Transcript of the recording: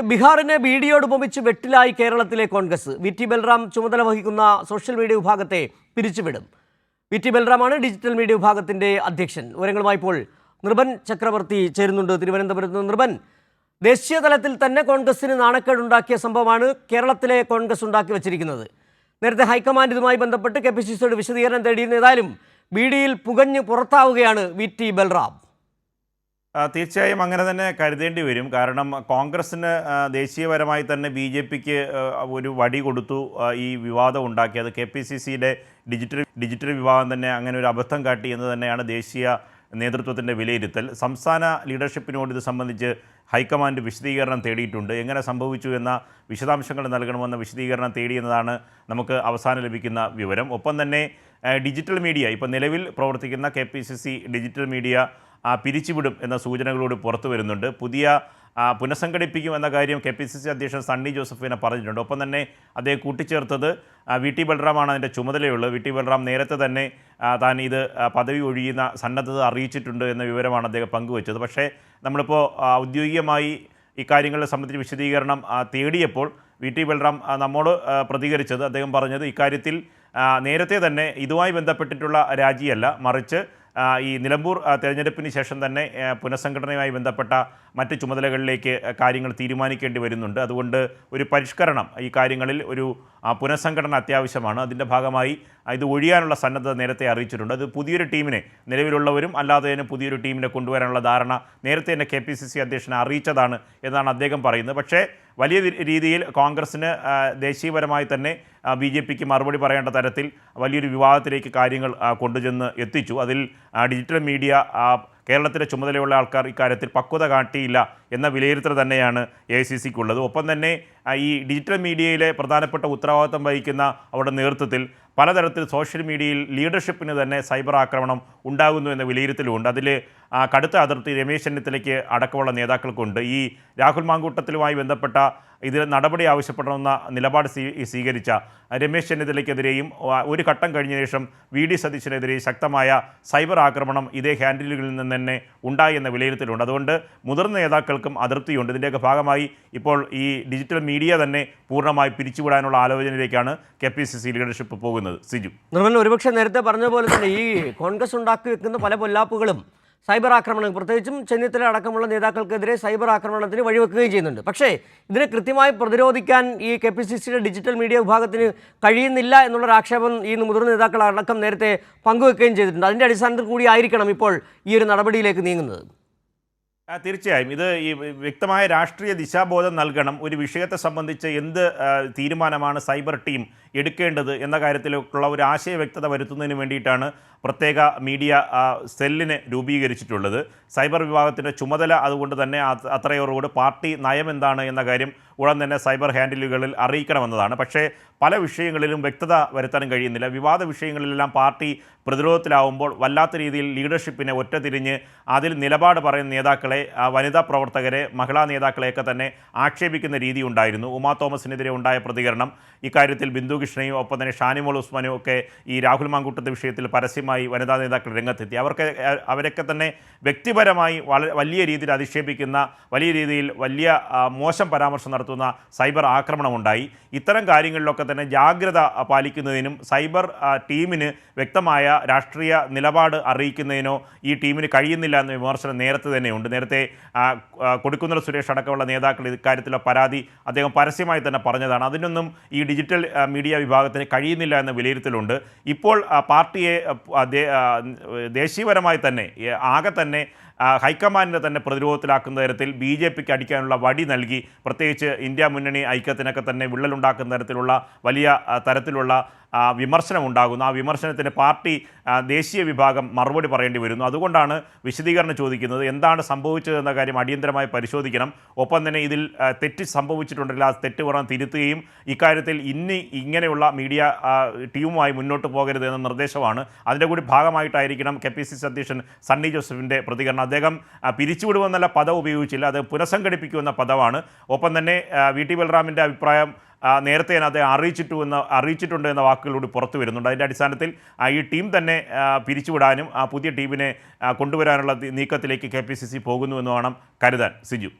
ബീഹാറിനെ ബീഡിയോട് ഉപമിച്ച് വെട്ടിലായി കേരളത്തിലെ Congress. V. T. Balram ചുമതല വഹിക്കുന്ന സോഷ്യൽ മീഡിയ വിഭാഗത്തെ പിരിച്ചുവിടും. വി. ടി. ബൽറാമാണ് ഡിജിറ്റൽ മീഡിയ വിഭാഗത്തിന്റെ അധ്യക്ഷൻ. വിവരങ്ങളുമായി ഇപ്പോൾ നൃപൻ ചക്രവർത്തി ചേരുന്നുണ്ട്. തിരുവനന്തപുരത്ത് നൃപൻ ദേശീയ തലത്തിൽ തന്നെ കോൺഗ്രസിന് നാണക്കേടുണ്ടാക്കിയ സംഭവമാണ് കേരളത്തിലെ കോൺഗ്രസ് ഉണ്ടാക്കി വച്ചിരിക്കുന്നത്. നേരത്തെ ഹൈക്കമാൻഡ് ഇതുമായി ബന്ധപ്പെട്ട് കെ പി സി സിയോട് വിശദീകരണം തേടിയിരുന്ന ഏതായാലും ബി ഡിയിൽ പുകഞ്ഞ് പുറത്താവുകയാണ് വി. ടി. ബൽറാം. തീർച്ചയായും അങ്ങനെ തന്നെ കരുതേണ്ടി വരും. കാരണം കോൺഗ്രസ്സിന് ദേശീയപരമായി തന്നെ ബി ജെ പിക്ക് ഒരു വടി കൊടുത്തു ഈ വിവാദം ഉണ്ടാക്കിയത് കെ പി സി സിയുടെ ഡിജിറ്റൽ ഡിജിറ്റൽ വിഭാഗം തന്നെ അങ്ങനെ ഒരു അബദ്ധം കാട്ടി എന്ന് തന്നെയാണ് ദേശീയ നേതൃത്വത്തിന്റെ വിലയിരുത്തൽ. സംസ്ഥാന ലീഡർഷിപ്പിനോട് ഇത് സംബന്ധിച്ച് ഹൈക്കമാൻഡ് വിശദീകരണം തേടിയിട്ടുണ്ട്. എങ്ങനെ സംഭവിച്ചു എന്ന വിശദാംശങ്ങൾ നൽകണമെന്ന വിശദീകരണം തേടിയെന്നതാണ് നമുക്ക് അവസാനം ലഭിക്കുന്ന വിവരം. ഒപ്പം തന്നെ ഡിജിറ്റൽ മീഡിയ ഇപ്പോൾ നിലവിൽ പ്രവർത്തിക്കുന്ന കെ ഡിജിറ്റൽ മീഡിയ പിരിച്ചുവിടും എന്ന സൂചനകളോട് പുറത്തു വരുന്നുണ്ട്. പുതിയ പുനഃസംഘടിപ്പിക്കും എന്ന കാര്യം കെ പി സി സി അധ്യക്ഷൻ സണ്ണി ജോസഫിനെ പറഞ്ഞിട്ടുണ്ട്. ഒപ്പം തന്നെ അദ്ദേഹം കൂട്ടിച്ചേർത്തത് വി ടി ബൽറാമാണ് അതിന്റെ ചുമതലയുള്ളത്. വി ടി ബൽറാം നേരത്തെ തന്നെ താൻ ഇത് പദവി ഒഴിയുന്ന സന്നദ്ധത അറിയിച്ചിട്ടുണ്ട് എന്ന വിവരമാണ് അദ്ദേഹം പങ്കുവച്ചത്. പക്ഷേ നമ്മളിപ്പോൾ ഔദ്യോഗികമായി ഇക്കാര്യങ്ങളെ സംബന്ധിച്ച് വിശദീകരണം തേടിയപ്പോൾ വി ടി ബൽറാം നമ്മോട് പ്രതികരിച്ചത്. അദ്ദേഹം പറഞ്ഞത് ഇക്കാര്യത്തിൽ നേരത്തെ തന്നെ ഇതുമായി ബന്ധപ്പെട്ടിട്ടുള്ള രാജിയല്ല. മറിച്ച് ഈ നിലമ്പൂർ തെരഞ്ഞെടുപ്പിന് ശേഷം തന്നെ പുനഃസംഘടനയുമായി ബന്ധപ്പെട്ട മറ്റ് ചുമതലകളിലേക്ക് കാര്യങ്ങൾ തീരുമാനിക്കേണ്ടി വരുന്നുണ്ട്. അതുകൊണ്ട് ഒരു പരിഷ്കരണം ഈ കാര്യങ്ങളിൽ ഒരു പുനഃസംഘടന അത്യാവശ്യമാണ്. അതിന്റെ ഭാഗമായി ഇത് ഒഴിയാനുള്ള സന്നദ്ധത നേരത്തെ അറിയിച്ചിട്ടുണ്ട്. അത് പുതിയൊരു ടീമിനെ നിലവിലുള്ളവരും അല്ലാതെ തന്നെ പുതിയൊരു ടീമിനെ കൊണ്ടുവരാനുള്ള ധാരണ നേരത്തെ തന്നെ കെ പി സി സി അധ്യക്ഷനെ അറിയിച്ചതാണ് എന്നാണ് അദ്ദേഹം പറയുന്നത്. പക്ഷേ വലിയ രീതിയിൽ കോൺഗ്രസ്സിന് ദേശീയപരമായി തന്നെ ബി ജെ പിക്ക് മറുപടി പറയേണ്ട തരത്തിൽ വലിയൊരു വിവാദത്തിലേക്ക് കാര്യങ്ങൾ കൊണ്ടുചെന്ന് എത്തിച്ചു. അതിൽ ഡിജിറ്റൽ മീഡിയ കേരളത്തിലെ ചുമതലയുള്ള ആൾക്കാർ ഇക്കാര്യത്തിൽ പക്വത കാട്ടിയില്ല എന്ന വിലയിരുത്തൽ തന്നെയാണ് എ സി സിക്കുള്ളത് ഒപ്പം തന്നെ ഈ ഡിജിറ്റൽ മീഡിയയിലെ പ്രധാനപ്പെട്ട ഉത്തരവാദിത്വം വഹിക്കുന്ന അവരുടെ നേതൃത്വത്തിൽ പലതരത്തിൽ സോഷ്യൽ മീഡിയയിൽ ലീഡർഷിപ്പിന് തന്നെ സൈബർ ആക്രമണം ഉണ്ടാകുന്നു എന്ന വിലയിരുത്തലുമുണ്ട്. അതിൽ കടുത്ത അതിർത്തി രമേശ് ചെന്നിത്തലയ്ക്ക് അടക്കമുള്ള നേതാക്കൾക്കുണ്ട്. ഈ രാഹുൽ മാങ്കൂട്ടത്തിലുമായി ബന്ധപ്പെട്ട ഇതിൽ നടപടി ആവശ്യപ്പെടണമെന്ന നിലപാട് സ്വീ സ്വീകരിച്ച രമേശ് ചെന്നിത്തലയ്ക്കെതിരെയും ഒരു ഘട്ടം കഴിഞ്ഞ ശേഷം വി ഡി സതീശനെതിരെ ശക്തമായ സൈബർ ആക്രമണം ഇതേ ഹാൻഡിലുകളിൽ നിന്ന് തന്നെ ഉണ്ടായി എന്ന വിലയിരുത്തലുണ്ട്. അതുകൊണ്ട് മുതിർന്ന നേതാക്കൾക്കും അതിർത്തിയുണ്ട് ഇതിന്റെയൊക്കെ ഭാഗമായി ഇപ്പോൾ ഈ ഡിജിറ്റൽ മീഡിയ തന്നെ പൂർണമായി പിരിച്ചുവിടാനുള്ള ആലോചനയിലേക്കാണ് K P C C leadership പോകുന്നത്. സിജു. നിർമ്മൽ ഒരുപക്ഷെ നേരത്തെ പറഞ്ഞ പോലെ തന്നെ ഈ കോൺഗ്രസ് ഉണ്ടാക്കി വെക്കുന്ന പല പൊല്ലാപ്പുകളും സൈബർ ആക്രമണം പ്രത്യേകിച്ചും ചെന്നിത്തല അടക്കമുള്ള നേതാക്കൾക്കെതിരെ സൈബർ ആക്രമണത്തിന് വഴിവെക്കുകയും ചെയ്യുന്നുണ്ട്. പക്ഷേ ഇതിനെ കൃത്യമായി പ്രതിരോധിക്കാൻ ഈ കെ പി സി സിയുടെ ഡിജിറ്റൽ മീഡിയ വിഭാഗത്തിന് കഴിയുന്നില്ല എന്നുള്ള ആക്ഷേപം ഈ മുതിർന്ന നേതാക്കൾ അടക്കം നേരത്തെ പങ്കുവെക്കുകയും ചെയ്തിട്ടുണ്ട്. അതിന്റെ അടിസ്ഥാനത്തിൽ കൂടി ആയിരിക്കണം ഇപ്പോൾ ഈ ഒരു നടപടിയിലേക്ക് നീങ്ങുന്നത്. തീർച്ചയായും. ഇത് ഈ വ്യക്തമായ രാഷ്ട്രീയ ദിശാബോധം നൽകണം. ഒരു വിഷയത്തെ സംബന്ധിച്ച് എന്ത് തീരുമാനമാണ് സൈബർ ടീം എടുക്കേണ്ടത് എന്ന കാര്യത്തിലുള്ള ഒരു ആശയ വ്യക്തത വരുത്തുന്നതിന് വേണ്ടിയിട്ടാണ് പ്രത്യേക മീഡിയ സെല്ലിനെ രൂപീകരിച്ചിട്ടുള്ളത്. സൈബർ വിഭാഗത്തിന്റെ ചുമതല അതുകൊണ്ട് തന്നെ അത് അത്രയോടുകൂടി പാർട്ടി നയം എന്താണ് എന്ന കാര്യം ഉടൻ തന്നെ സൈബർ ഹാൻഡിലുകളിൽ അറിയിക്കണമെന്നതാണ്. പക്ഷേ പല വിഷയങ്ങളിലും വ്യക്തത വരുത്താനും കഴിയുന്നില്ല. വിവാദ വിഷയങ്ങളിലെല്ലാം പാർട്ടി പ്രതിരോധത്തിലാവുമ്പോൾ വല്ലാത്ത രീതിയിൽ ലീഡർഷിപ്പിനെ ഒറ്റതിരിഞ്ഞ് അതിൽ നിലപാട് പറയുന്ന നേതാക്കളെ വനിതാ പ്രവർത്തകരെ മഹിളാ നേതാക്കളെയൊക്കെ തന്നെ ആക്ഷേപിക്കുന്ന രീതി ഉണ്ടായിരുന്നു. ഉമാ തോമസിനെതിരെ ഉണ്ടായ പ്രതികരണം ഇക്കാര്യത്തിൽ ബിന്ദു കൃഷ്ണയും ഒപ്പം തന്നെ ഷാനിമോൾ ഉസ്മാനും ഒക്കെ ഈ രാഹുൽ മാങ്കൂട്ടത്തെ വിഷയത്തിൽ പരസ്യമായി വനിതാ നേതാക്കൾ രംഗത്തെത്തി. അവർക്ക് അവരൊക്കെ തന്നെ വ്യക്തിപരമായി വലിയ രീതിയിൽ അധിക്ഷേപിക്കുന്ന വലിയ രീതിയിൽ വലിയ മോശം പരാമർശം നടത്തുന്ന സൈബർ ആക്രമണമുണ്ടായി. ഇത്തരം കാര്യങ്ങളിലൊക്കെ തന്നെ ജാഗ്രത പാലിക്കുന്നതിനും സൈബർ ടീമിന് വ്യക്തമായ രാഷ്ട്രീയ നിലപാട് അറിയിക്കുന്നതിനോ ഈ ടീമിന് കഴിയുന്നില്ല എന്ന വിമർശനം നേരത്തെ തന്നെയുണ്ട്. നേരത്തെ ആ, സുരേഷ് അടക്കമുള്ള നേതാക്കൾ ഇക്കാര്യത്തിലുള്ള പരാതി അദ്ദേഹം പരസ്യമായി തന്നെ പറഞ്ഞതാണ്. അതിനൊന്നും ഈ ഡിജിറ്റൽ മീഡിയ വിഭാഗത്തിന് കഴിയുന്നില്ല എന്ന വിലയിരുത്തലുണ്ട്. ഇപ്പോൾ പാർട്ടിയെ ദേശീയപരമായി തന്നെ ആകെ തന്നെ ഹൈക്കമാൻഡിനെ തന്നെ പ്രതിരോധത്തിലാക്കുന്ന തരത്തിൽ ബി ജെ പിക്ക് അടിക്കാനുള്ള വടി നൽകി പ്രത്യേകിച്ച് ഇന്ത്യ മുന്നണി ഐക്യത്തിനൊക്കെ തന്നെ വിള്ളലുണ്ടാക്കുന്ന തരത്തിലുള്ള വലിയ തരത്തിലുള്ള വിമർശനം ഉണ്ടാകുന്നു ആ വിമർശനത്തിന് പാർട്ടി ദേശീയ വിഭാഗം മറുപടി പറയേണ്ടി വരുന്നു. അതുകൊണ്ടാണ് വിശദീകരണം ചോദിക്കുന്നത്. എന്താണ് സംഭവിച്ചതെന്ന കാര്യം അടിയന്തരമായി പരിശോധിക്കണം. ഒപ്പം തന്നെ ഇതിൽ തെറ്റ് സംഭവിച്ചിട്ടുണ്ടെങ്കിൽ ആ തെറ്റ് പറഞ്ഞ് തിരുത്തുകയും ഇക്കാര്യത്തിൽ ഇനി ഇങ്ങനെയുള്ള മീഡിയ ടീമുമായി മുന്നോട്ട് പോകരുത് എന്ന നിർദ്ദേശമാണ്. അതിന്റെ കൂടി ഭാഗമായിട്ടായിരിക്കണം കെ പി സി സി അധ്യക്ഷൻ സണ്ണി ജോസഫിന്റെ പ്രതികരണം. അദ്ദേഹം പിരിച്ചുവിടുമെന്നല്ല പദം ഉപയോഗിച്ചില്ല. അത് പുനഃസംഘടിപ്പിക്കുമെന്ന പദമാണ്. ഒപ്പം തന്നെ വി ടി ബൽറാമിന്റെ അഭിപ്രായം നേരത്തെ തന്നെ അദ്ദേഹം അറിയിച്ചിട്ടു എന്ന അറിയിച്ചിട്ടുണ്ട് എന്ന വാക്കുകളോട് പുറത്തു വരുന്നുണ്ട്. അതിന്റെ അടിസ്ഥാനത്തിൽ ഈ ടീം തന്നെ പിരിച്ചുവിടാനും ആ പുതിയ ടീമിനെ കൊണ്ടുവരാനുള്ള നീക്കത്തിലേക്ക് കെ പി സി സി പോകുന്നു എന്ന് വേണം കരുതാൻ. സിജു.